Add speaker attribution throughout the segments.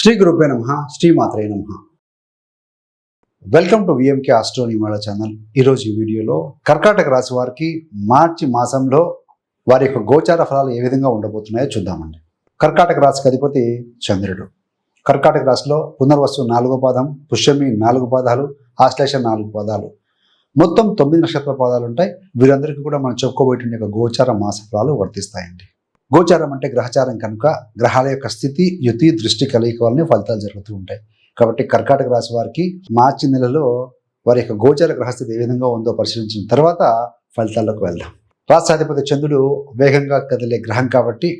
Speaker 1: శ్రీ గురుపే నమ శ్రీమాత్రే నమ. వెల్కమ్ టు విఎంకే ఆస్ట్రోనిమాల ఛానల్ ఈరోజు ఈ వీడియోలో కర్కాటక రాశి వారికి మార్చి మాసంలో వారి యొక్క గోచార ఫలాలు ఏ విధంగా ఉండబోతున్నాయో చూద్దామండి. కర్కాటక రాశికి అధిపతి చంద్రుడు. కర్కాటక రాశిలో పునర్వసు నాలుగో పాదం పుష్యమి నాలుగు పాదాలు ఆశ్లేష నాలుగు పాదాలు. మొత్తం తొమ్మిది నక్షత్ర పాదాలు ఉంటాయి. వీరందరికీ కూడా మనం చెప్పుకోబోయే యొక్క గోచార మాస ఫలాలు వర్తిస్తాయండి. గోచారం అంటే గ్రహచారం కనుక గ్రహాల యొక్క స్థితి యుతి దృష్టి కలయిక వల్లనే ఫలితాలు జరుగుతూ ఉంటాయి. కాబట్టి కర్కాటక రాశి వారికి మార్చి నెలలో వారి యొక్క గోచార గ్రహస్థితి ఏ విధంగా ఉందో పరిశీలించిన తర్వాత ఫలితాల్లోకి వెళ్దాం. రాష్ట్రాధిపతి చంద్రుడు వేగంగా కదిలే గ్రహం కాబట్టి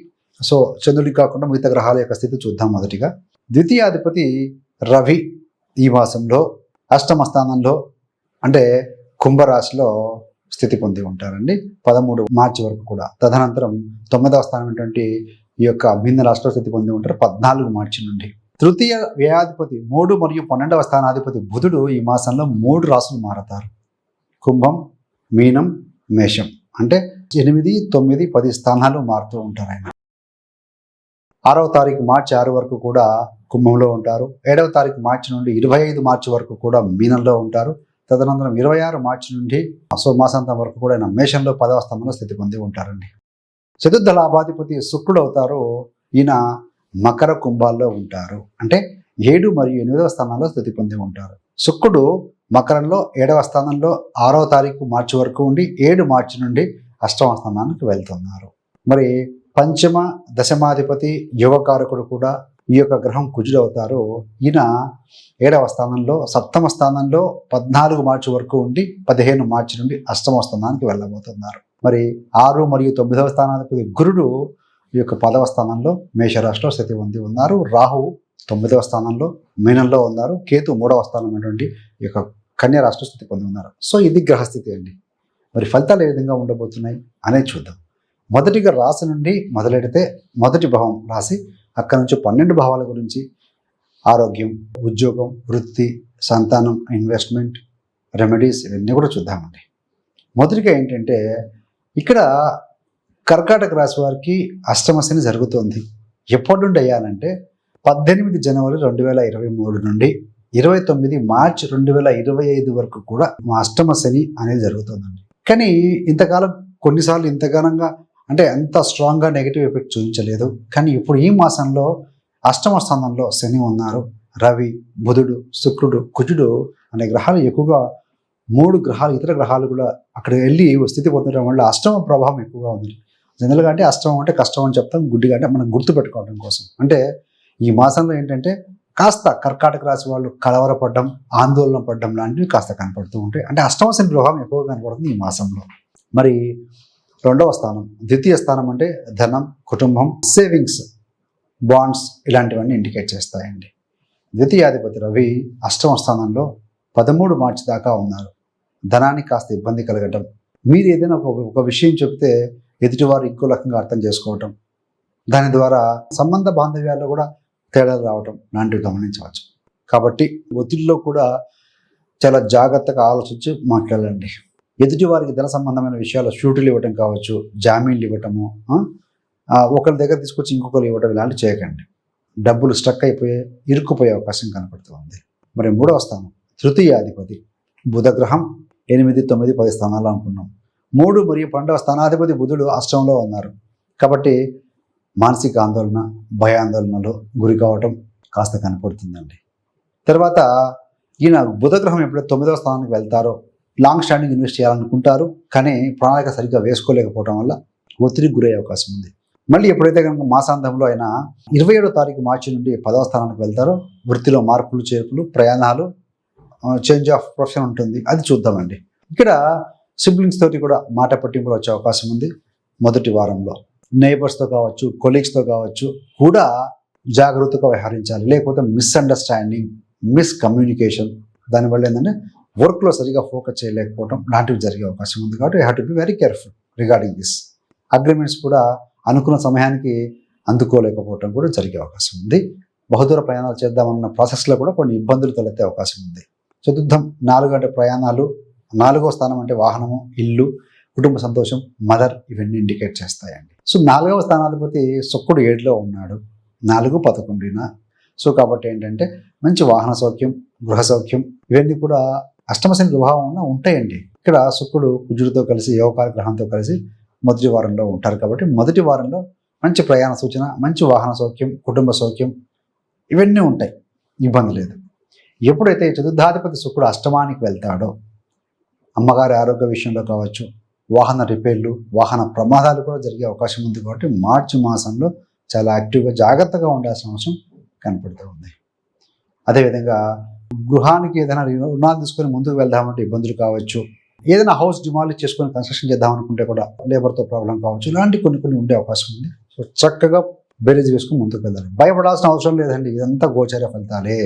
Speaker 1: సో చంద్రుడి కాకుండా మిగతా గ్రహాల యొక్క స్థితి చూద్దాం మొదటిగా. ద్వితీయాధిపతి రవి ఈ మాసంలో అష్టమ స్థానంలో అంటే కుంభరాశిలో స్థితి పొంది ఉంటారండి. పదమూడు మార్చి వరకు కూడా. తదనంతరం తొమ్మిదవ స్థానం ఏంటంటే ఈ యొక్క భిన్న రాష్ట్ర స్థితి పొంది ఉంటారు పద్నాలుగు మార్చి నుండి. తృతీయ వ్యయాధిపతి మూడు మరియు పన్నెండవ స్థానాధిపతి బుధుడు ఈ మాసంలో మూడు రాసులు మారతారు. కుంభం మీనం మేషం. అంటే ఎనిమిది తొమ్మిది పది స్థానాలు మారుతూ ఉంటారు ఆయన. ఆరవ తారీఖు మార్చి ఆరు వరకు కూడా కుంభంలో ఉంటారు. ఏడవ తారీఖు మార్చి నుండి ఇరవై ఐదు మార్చి వరకు కూడా మీనంలో ఉంటారు. తదనంతరం ఇరవై ఆరు మార్చి నుండి సో మాసాంతం వరకు కూడా ఆయన మేషంలో పదవ స్థానంలో స్థితి పొంది ఉంటారండి. చతుర్థ లాభాధిపతి శుక్రుడు అవుతారు. ఈయన మకర కుంభాల్లో ఉంటారు. అంటే ఏడు మరియు ఎనిమిదవ స్థానంలో స్థితి పొంది ఉంటారు. శుక్రుడు మకరంలో ఏడవ స్థానంలో ఆరవ తారీఖు మార్చి వరకు ఉండి ఏడు మార్చి నుండి అష్టమ స్థానానికి వెళ్తున్నారు. మరి పంచమ దశమాధిపతి యువకారకుడు కూడా ఈ యొక్క గ్రహం కుజుడు అవుతారు ఈయన ఏడవ స్థానంలో సప్తమ స్థానంలో పద్నాలుగు మార్చి వరకు ఉండి పదిహేను మార్చి నుండి అష్టమ స్థానానికి వెళ్ళబోతున్నారు. మరి ఆరు మరియు తొమ్మిదవ స్థానాధిపతి గురుడు ఈ యొక్క పదవ స్థానంలో మేషరాశిలో స్థితి పొంది ఉన్నారు. రాహు తొమ్మిదవ స్థానంలో మీనంలో ఉన్నారు. కేతు మూడవ స్థానమైనటువంటి ఈ యొక్క కన్యా రాష్ట్ర స్థితి పొంది ఉన్నారు. సో ఇది గ్రహస్థితి అండి. మరి ఫలితాలు ఏ విధంగా ఉండబోతున్నాయి అనేది చూద్దాం. మొదటిగా రాశి నుండి మొదలెడితే మొదటి భావం రాశి అక్కడ నుంచి పన్నెండు భావాల గురించి ఆరోగ్యం ఉద్యోగం వృత్తి సంతానం ఇన్వెస్ట్మెంట్ రెమెడీస్ ఇవన్నీ కూడా చూద్దామండి. మొదటిగా ఏంటంటే ఇక్కడ కర్కాటక రాశి వారికి అష్టమశని జరుగుతోంది. ఎప్పటి నుండి అయ్యానంటే పద్దెనిమిది జనవరి రెండు వేల ఇరవై మూడు నుండి ఇరవై తొమ్మిది మార్చ్ రెండు వేల ఇరవై ఐదు వరకు కూడా మా అష్టమ శని అనేది జరుగుతుందండి. కానీ ఇంతకాలం కొన్నిసార్లు ఇంతగానంగా అంటే అంత స్ట్రాంగ్గా నెగిటివ్ ఎఫెక్ట్ చూపించలేదు. కానీ ఇప్పుడు ఈ మాసంలో అష్టమ స్థానంలో శని ఉన్నారు. రవి బుధుడు శుక్రుడు కుజుడు అనే గ్రహాలు ఎక్కువగా మూడు గ్రహాలు ఇతర గ్రహాలు కూడా అక్కడ వెళ్ళి స్థితి పొందడం వల్ల అష్టమ ప్రభావం ఎక్కువగా ఉంది. జనరల్గా అంటే అష్టమం అంటే కష్టం అని చెప్తాం. గుడ్డిగా అంటే మనం గుర్తుపెట్టుకోవడం కోసం. అంటే ఈ మాసంలో ఏంటంటే కాస్త కర్కాటక రాశి వాళ్ళు కలవరపడడం ఆందోళన పడడం లాంటివి కాస్త కనపడుతూ ఉంటాయి. అంటే అష్టమ శని ప్రభావం ఎక్కువగా కనపడుతుంది ఈ మాసంలో. మరి రెండవ స్థానం ద్వితీయ స్థానం అంటే ధనం కుటుంబం సేవింగ్స్ బాండ్స్ ఇలాంటివన్నీ ఇండికేట్ చేస్తాయండి. ద్వితీయాధిపతి రవి అష్టమ స్థానంలో పదమూడు మార్చి దాకా ఉన్నారు. ధనానికి కాస్త ఇబ్బంది కలగటం. మీరు ఏదైనా ఒక ఒక విషయం చెప్తే ఎదుటివారు ఇంకో రకంగా అర్థం చేసుకోవటం. దాని ద్వారా సంబంధ బాంధవ్యాల్లో కూడా తేడాలు రావటం లాంటివి గమనించవచ్చు. కాబట్టి ఒత్తిడిలో కూడా చాలా జాగ్రత్తగా ఆలోచించి మాట్లాడండి. ఎదుటి వారికి ధన సంబంధమైన విషయాలు షూటులు ఇవ్వటం కావచ్చు జామీన్లు ఇవ్వటము ఒకరి దగ్గర తీసుకొచ్చి ఇంకొకరు ఇవ్వటం ఇలాంటివి చేయకండి. డబ్బులు స్టక్ అయిపోయే ఇరుక్కుపోయే అవకాశం కనపడుతుంది మరి మూడవ స్థానం తృతీయాధిపతి బుధగ్రహం ఎనిమిది తొమ్మిది పది స్థానాలు అనుకున్నాం. మూడు మరియు పన్నెండవ స్థానాధిపతి బుధుడు అష్టంలో ఉన్నారు. కాబట్టి మానసిక ఆందోళన భయాందోళనలు గురి కావటం కాస్త కనపడుతుందండి. తర్వాత ఈయన బుధగ్రహం ఎప్పుడైతే తొమ్మిదవ స్థానానికి వెళ్తారో లాంగ్ స్టాండింగ్ ఇన్వెస్ట్ చేయాలనుకుంటారు కానీ ప్రణాళిక సరిగ్గా వేసుకోలేకపోవడం వల్ల ఒత్తిడికి గురయ్యే అవకాశం ఉంది. మళ్ళీ ఎప్పుడైతే కనుక మాసాంతంలో ఆయన ఇరవై ఏడో తారీఖు మార్చి నుండి పదవ స్థానానికి వెళ్తారో వృత్తిలో మార్పులు చేర్పులు ప్రయాణాలు చేంజ్ ఆఫ్ ప్రొఫెషన్ ఉంటుంది. అది చూద్దామండి. ఇక్కడ సిబ్లింగ్స్ తోటి కూడా మాట పట్టింపులు వచ్చే అవకాశం ఉంది. మొదటి వారంలో నైబర్స్తో కావచ్చు కొలీగ్స్తో కావచ్చు కూడా జాగ్రత్తగా వ్యవహరించాలి. లేకపోతే మిస్అండర్స్టాండింగ్ మిస్ కమ్యూనికేషన్ దానివల్ల ఏంటంటే వర్క్లో సరిగా ఫోకస్ చేయలేకపోవడం లాంటివి జరిగే అవకాశం ఉంది కాబట్టి have to be very careful regarding this agreements కూడా అనుకున్న సమయానికి అందుకోలేకపోవడం కూడా జరిగే అవకాశం ఉంది. బహుదూర ప్రయాణాలు చేద్దామన్న ప్రాసెస్లో కూడా కొన్ని ఇబ్బందులు తలెత్తే అవకాశం ఉంది. చతుర్థం నాలుగు గంటల ప్రయాణాలు నాలుగో స్థానం అంటే వాహనము ఇల్లు కుటుంబ సంతోషం మదర్ ఇవన్నీ ఇండికేట్ చేస్తాయండి. సో నాలుగవ స్థానాధిపతి శుక్రుడు ఏడులో ఉన్నాడు. నాలుగు పదకొండున. సో కాబట్టి ఏంటంటే మంచి వాహన సౌఖ్యం గృహ సౌఖ్యం ఇవన్నీ కూడా అష్టమశని ప్రభావం ఉన్న ఉంటాయండి. ఇక్కడ శుక్రుడు కుజుడితో కలిసి యోగకార గ్రహంతో కలిసి మొదటి వారంలో ఉంటారు కాబట్టి మొదటి వారంలో మంచి ప్రయాణ సూచన మంచి వాహన సౌఖ్యం కుటుంబ సౌఖ్యం ఇవన్నీ ఉంటాయి. ఇబ్బంది లేదు. ఎప్పుడైతే చతుర్థాధిపతి శుక్రుడు అష్టమానికి వెళ్తాడో అమ్మగారి ఆరోగ్య విషయంలో కావచ్చు వాహన రిపేర్లు వాహన ప్రమాదాలు కూడా జరిగే అవకాశం ఉంది కాబట్టి మార్చి మాసంలో చాలా యాక్టివ్గా జాగ్రత్తగా ఉండాల్సిన అవసరం కనపడుతూ ఉంది. అదేవిధంగా గృహానికి ఏదైనా రుణాలు తీసుకొని ముందుకు వెళ్దామంటే ఇబ్బందులు కావచ్చు. ఏదైనా హౌస్ డిమాలిష్ చేసుకొని కన్స్ట్రక్షన్ చేద్దాం అనుకుంటే కూడా లేబర్తో ప్రాబ్లం కావచ్చు. ఇలాంటి కొన్ని కొన్ని ఉండే అవకాశం ఉంది. సో చక్కగా బేరేజ్ వేసుకుని ముందుకు వెళ్ళాలి భయపడాల్సిన అవసరం లేదండి. ఇదంతా గోచార ఫలితాలే.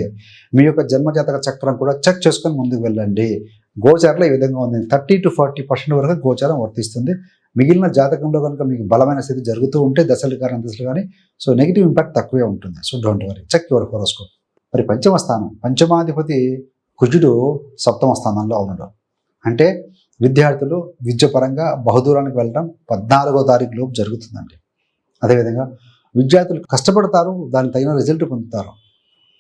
Speaker 1: మీ యొక్క జన్మజాతక చక్రం కూడా చెక్ చేసుకొని ముందుకు వెళ్ళండి. గోచారంలో ఈ విధంగా ఉంది. థర్టీ టు ఫార్టీ పర్సెంట్ వరకు గోచారం వర్తిస్తుంది. మిగిలిన జాతకంలో కనుక మీకు బలమైన స్థితి జరుగుతూ ఉంటే దశలు కానీ దశలు కానీ సో నెగిటివ్ ఇంపాక్ట్ తక్కువే ఉంటుంది. So don't worry. Check your horoscope. మరి పంచమ స్థానం పంచమాధిపతి కుజుడు సప్తమ స్థానంలో ఉండడం అంటే విద్యార్థులు విద్యపరంగా బహుదూరానికి వెళ్ళడం పద్నాలుగో తారీఖు లోపు జరుగుతుందండి. అదేవిధంగా విద్యార్థులు కష్టపడతారు దానికి తగిన రిజల్ట్ పొందుతారు.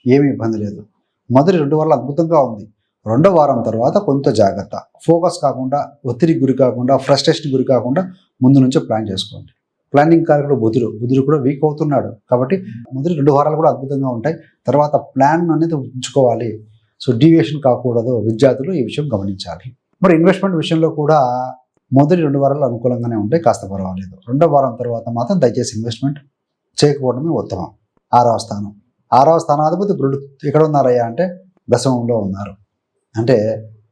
Speaker 1: ఏమీ ఇబ్బంది లేదు. మొదటి రెండు వారాలు అద్భుతంగా ఉంది. రెండో వారం తర్వాత కొంత జాగ్రత్త. ఫోకస్ కాకుండా ఒత్తిడికి గురి కాకుండా ఫ్రస్ట్రేషన్ గురి కాకుండా ముందు నుంచే ప్లాన్ చేసుకోండి. ప్లానింగ్ కారకుడు బుధుడు బుధుడు కూడా వీక్ అవుతున్నాడు. కాబట్టి మొదటి రెండు వారాలు కూడా అద్భుతంగా ఉంటాయి. తర్వాత ప్లాన్ అనేది ఉంచుకోవాలి. సో డీవియేషన్ కాకూడదు. విద్యార్థులు ఈ విషయం గమనించాలి. మరి ఇన్వెస్ట్మెంట్ విషయంలో కూడా మొదటి రెండు వారాలు అనుకూలంగానే ఉంటాయి. కాస్త పర్వాలేదు. రెండో వారం తర్వాత మాత్రం దయచేసి ఇన్వెస్ట్మెంట్ చేయకపోవడమే ఉత్తమం. ఆరవ స్థానం. ఆరవ స్థానాధిపతి గురుడు ఎక్కడ ఉన్నారయ్యా అంటే దశమంలో ఉన్నారు. అంటే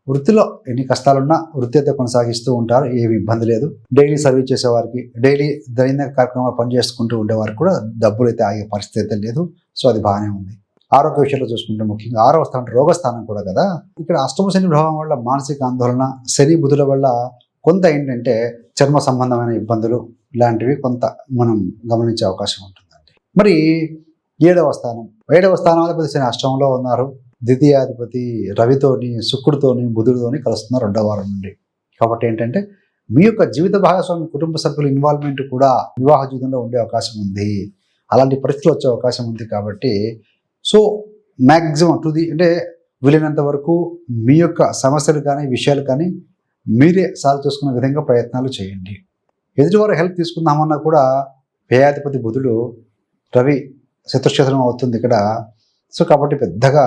Speaker 1: వృత్తిలో ఎన్ని కష్టాలున్నా వృత్తి అయితే కొనసాగిస్తూ ఉంటారు ఏమి ఇబ్బంది లేదు. డైలీ సర్వీస్ చేసేవారికి డైలీ దైనందిక కార్యక్రమాలు పనిచేసుకుంటూ ఉండేవారికి కూడా డబ్బులు అయితే ఆగే పరిస్థితి అయితే లేదు. సో అది బాగానే ఉంది. ఆరోగ్య విషయంలో చూసుకుంటే ముఖ్యంగా ఆరవ స్థానం రోగస్థానం కూడా కదా. ఇక్కడ అష్టమ శని ప్రభావం వల్ల మానసిక ఆందోళన శని బుధుల వల్ల కొంత ఏంటంటే చర్మ సంబంధమైన ఇబ్బందులు ఇలాంటివి కొంత మనం గమనించే అవకాశం ఉంటుందండి. మరి ఏడవ స్థానం ఏడవ స్థానాధిపతి శని అష్టమంలో ఉన్నారు. ద్వితీయాధిపతి రవితోని శుక్రుడితోని బుధుడితోని కలుస్తున్నారు రెండవ వారం నుండి. కాబట్టి ఏంటంటే మీ యొక్క జీవిత భాగస్వామి కుటుంబ సభ్యుల ఇన్వాల్వ్మెంట్ కూడా వివాహ జీవితంలో ఉండే అవకాశం ఉంది. అలాంటి పరిస్థితులు వచ్చే అవకాశం ఉంది కాబట్టి సో మ్యాక్సిమం టు ది అంటే వీలైనంత వరకు మీ యొక్క సమస్యలు కానీ విషయాలు కానీ మీరే సాల్వ్ చేసుకునే విధంగా ప్రయత్నాలు చేయండి. ఎదుటివారు హెల్ప్ తీసుకుందామన్నా కూడా వ్యయాధిపతి బుధుడు రవి శత్రుక్షేత్రం అవుతుంది ఇక్కడ. సో కాబట్టి పెద్దగా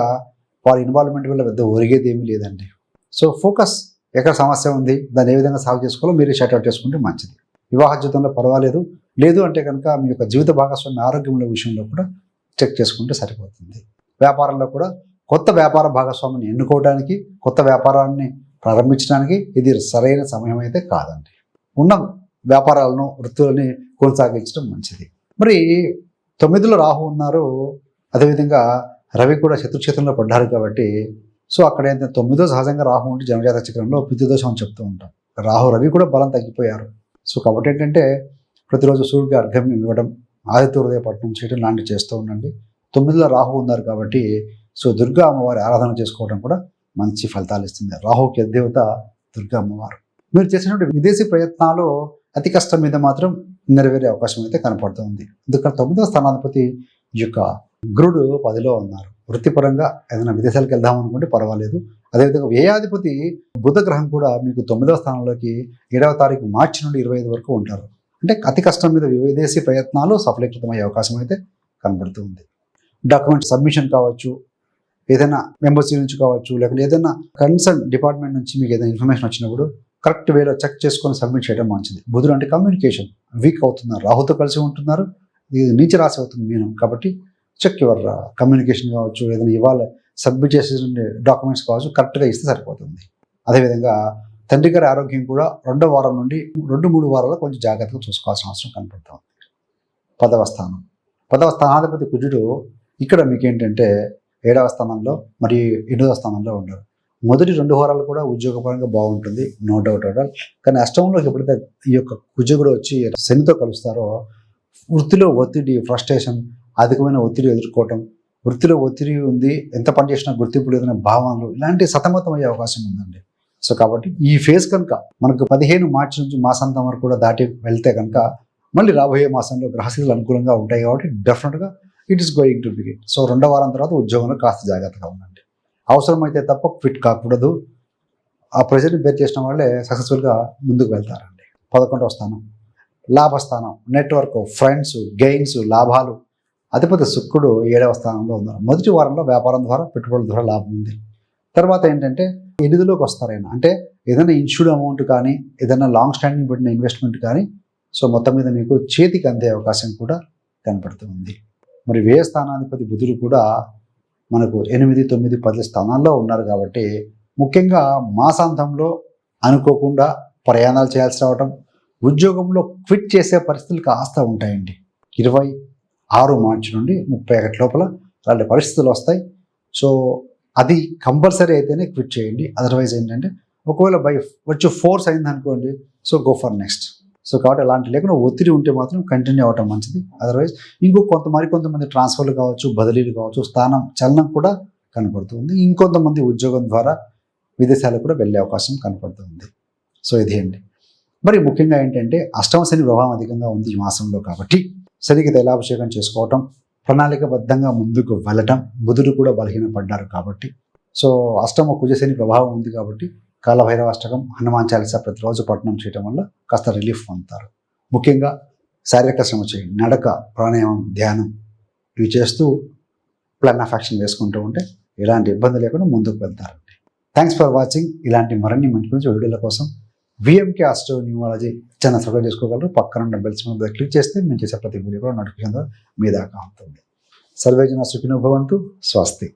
Speaker 1: వారి ఇన్వాల్వ్మెంట్ వల్ల పెద్ద ఒరిగేది ఏమీ లేదండి. సో ఫోకస్ ఎక్కడ సమస్య ఉంది దాన్ని ఏ విధంగా సాల్వ్ చేసుకోవాలో మీరు షార్ట్అవుట్ అవుట్ చేసుకుంటే మంచిది. వివాహ జీవితంలో పర్వాలేదు లేదు అంటే కనుక మీ యొక్క జీవిత భాగస్వామి ఆరోగ్యముల విషయంలో కూడా చెక్ చేసుకుంటే సరిపోతుంది. వ్యాపారంలో కూడా కొత్త వ్యాపార భాగస్వామిని ఎన్నుకోవడానికి కొత్త వ్యాపారాన్ని ప్రారంభించడానికి ఇది సరైన సమయం అయితే కాదండి. ఉన్న వ్యాపారాలను వృత్తులని కొనసాగించడం మంచిది. మరి తొమ్మిదిలో రాహు ఉన్నారు అదేవిధంగా రవి కూడా శత్రుక్షేత్రంలో పడ్డారు కాబట్టి సో అక్కడ ఏంటంటే తొమ్మిదో సహజంగా రాహు ఉంటే జనజాత చక్రంలో పితృదోషం అని చెప్తూ ఉంటాం. రాహు రవి కూడా బలం తగ్గిపోయారు. సో కాబట్టి ఏంటంటే ప్రతిరోజు సూర్యుడికి అర్ఘ్యం ఇవ్వడం ఆదిత్య హృదయ పట్టణం చేయడం లాంటివి చేస్తూ ఉండండి. తొమ్మిదిలో రాహు ఉన్నారు కాబట్టి సో దుర్గా అమ్మవారి ఆరాధన చేసుకోవడం కూడా మంచి ఫలితాలు ఇస్తుంది. రాహుకి అధిదేవత దుర్గా అమ్మవారు. మీరు చేసినటువంటి విదేశీ ప్రయత్నాలు అతి కష్టం మీద మాత్రం నెరవేరే అవకాశం అయితే కనపడుతుంది. ఎందుకంటే తొమ్మిదవ స్థానాధిపతి ఈ యొక్క గురుడు పదిలో ఉన్నారు. వృత్తిపరంగా ఏదైనా విదేశాలకు వెళ్దాం అనుకుంటే పర్వాలేదు. అదేవిధంగా వ్యయాధిపతి బుధ గ్రహం కూడా మీకు తొమ్మిదవ స్థానంలోకి ఏడవ తారీఖు మార్చి నుండి ఇరవై ఐదు వరకు ఉంటారు. అంటే అతి కష్టం మీద విదేశీ ప్రయత్నాలు సఫలీకృతమయ్యే అవకాశం అయితే కనబడుతుంది డాక్యుమెంట్ సబ్మిషన్ కావచ్చు ఏదైనా ఎంబసీ నుంచి కావచ్చు లేకపోతే ఏదైనా కన్సర్న్ డిపార్ట్మెంట్ నుంచి మీకు ఏదైనా ఇన్ఫర్మేషన్ వచ్చినప్పుడు కరెక్ట్ వేలో చెక్ చేసుకొని సబ్మిట్ చేయడం మంచిది. బుధుడు అంటే కమ్యూనికేషన్. వీక్ అవుతున్నారు. రాహుతో కలిసి ఉంటున్నారు. ఇది నీచ రాశి అవుతుంది మీనం కాబట్టి చెక్ యువర్ కమ్యూనికేషన్ కావచ్చు ఏదైనా ఇవాళ సబ్మిట్ చేసే డాక్యుమెంట్స్ కావచ్చు కరెక్ట్గా ఇస్తే సరిపోతుంది. అదేవిధంగా తండ్రి గారి ఆరోగ్యం కూడా రెండో వారం నుండి రెండు మూడు వారాల్లో కొంచెం జాగ్రత్తగా చూసుకోవాల్సిన అవసరం కనపడుతుంది. పదవ స్థానం. పదవ స్థానాధిపతి కుజుడు ఇక్కడ మీకు ఏంటంటే ఏడవ స్థానంలో మరియు ఎనిమిదవ స్థానంలో ఉండరు. మొదటి రెండు వారాలు కూడా ఉద్యోగపరంగా బాగుంటుంది నో డౌట్ అవుట్ ఆల్. కానీ అష్టంలోకి ఎప్పుడైతే ఈ యొక్క కుజుడు వచ్చి శనితో కలుస్తారో వృత్తిలో ఒత్తిడి ఫ్రస్ట్రేషన్ అధికమైన ఒత్తిడి ఎదుర్కోవటం వృత్తిలో ఒత్తిడి ఉంది ఎంత పని చేసినా గుర్తింపు లేదనే భావనలు ఇలాంటి సతమతం అయ్యే అవకాశం ఉందండి. సో కాబట్టి ఈ ఫేజ్ కనుక మనకు పదిహేను మార్చి నుంచి మాసాంతం వరకు కూడా దాటి వెళ్తే కనుక మళ్ళీ రాబోయే మాసంలో గ్రహస్థితులు అనుకూలంగా ఉంటాయి కాబట్టి డెఫినెట్గా it is going to begin so రెండో వారం తర్వాత ఉద్యోగంలో కాస్త జాగ్రత్తగా ఉండండి. అవసరమైతే తప్ప క్విట్ కాకూడదు. ఆ ప్రెజర్ని బేర్ చేసిన వాళ్ళే సక్సెస్ఫుల్గా ముందుకు వెళ్తారండి. పదకొండవ స్థానం లాభస్థానం నెట్వర్క్ ఫ్రెండ్స్ గెయిన్స్ లాభాలు అధిపతి శుక్రుడు ఏడవ స్థానంలో ఉన్నారు. మొదటి వారంలో వ్యాపారం ద్వారా పెట్టుబడుల ద్వారా లాభం ఉంది. తర్వాత ఏంటంటే ఎనిధిలోకి వస్తారైనా అంటే ఏదైనా ఇన్సూర్డ్ అమౌంట్ కానీ ఏదైనా లాంగ్ స్టాండింగ్ పెట్టిన ఇన్వెస్ట్మెంట్ కానీ సో మొత్తం మీద మీకు చేతికి అందే అవకాశం కూడా కనపడుతుంది మరి వ్యయ స్థానాధిపతి బుధుడు కూడా మనకు ఎనిమిది తొమ్మిది పది స్థానాల్లో ఉన్నారు కాబట్టి ముఖ్యంగా మాసాంతంలో అనుకోకుండా ప్రయాణాలు చేయాల్సి రావటం ఉద్యోగంలో క్విట్ చేసే పరిస్థితులు కాస్త ఉంటాయండి. ఇరవై ఆరు మార్చి నుండి ముప్పై ఒకటి లోపల అలాంటి పరిస్థితులు వస్తాయి. సో అది కంపల్సరీ అయితేనే క్విట్ చేయండి. అదర్వైజ్ ఏంటంటే ఒకవేళ బై వచ్చి ఫోర్స్ అయింది అనుకోండి so go for next. So కాబట్టి అలాంటి లేకుండా ఒత్తిడి ఉంటే మాత్రం కంటిన్యూ అవ్వటం మంచిది. అదర్వైజ్ ఇంకో కొంత మరి కొంతమంది ట్రాన్స్ఫర్లు కావచ్చు బదిలీలు కావచ్చు స్థానం చలనం కూడా కనపడుతుంది. ఇంకొంతమంది ఉద్యోగం ద్వారా విదేశాలకు కూడా వెళ్ళే అవకాశం కనపడుతుంది. సో ఇది అండి మరి ముఖ్యంగా ఏంటంటే అష్టమ శని ప్రభావం అధికంగా ఉంది ఈ మాసంలో కాబట్టి శనికి తైలాభిషేకం చేసుకోవటం ప్రణాళికబద్ధంగా ముందుకు వెళ్ళటం బుధుడు కూడా బలహీనపడ్డారు కాబట్టి. సో అష్టమ కుజశని ప్రభావం ఉంది కాబట్టి కాలభైరవ అష్టకం హనుమాన్ చాలీస ప్రతిరోజు పఠనం చేయటం వల్ల కాస్త రిలీఫ్ పొందుతారు. ముఖ్యంగా శారీరక శ్రమ చేయండి నడక ప్రాణాయామం ధ్యానం ఇవి చేస్తూ ప్లాన్ ఆఫ్ యాక్షన్ వేసుకుంటూ ఉంటే ఎలాంటి ఇబ్బంది లేకుండా ముందుకు వెళ్తారండి థ్యాంక్స్ ఫర్ వాచింగ్ ఇలాంటి మరిన్ని మంచి మంచి వీడియోల కోసం VMK astro numerology channel subscribe చేసుకోగలరు. పక్కన ఉన్న బెల్స్ మీద క్లిక్ చేస్తే మేము చేసే ప్రతి వీడియో కూడా నోటిఫికేషన్ మీ దాకా ఉంటుంది సర్వేజన సుఖినో భవంతు. స్వస్తి.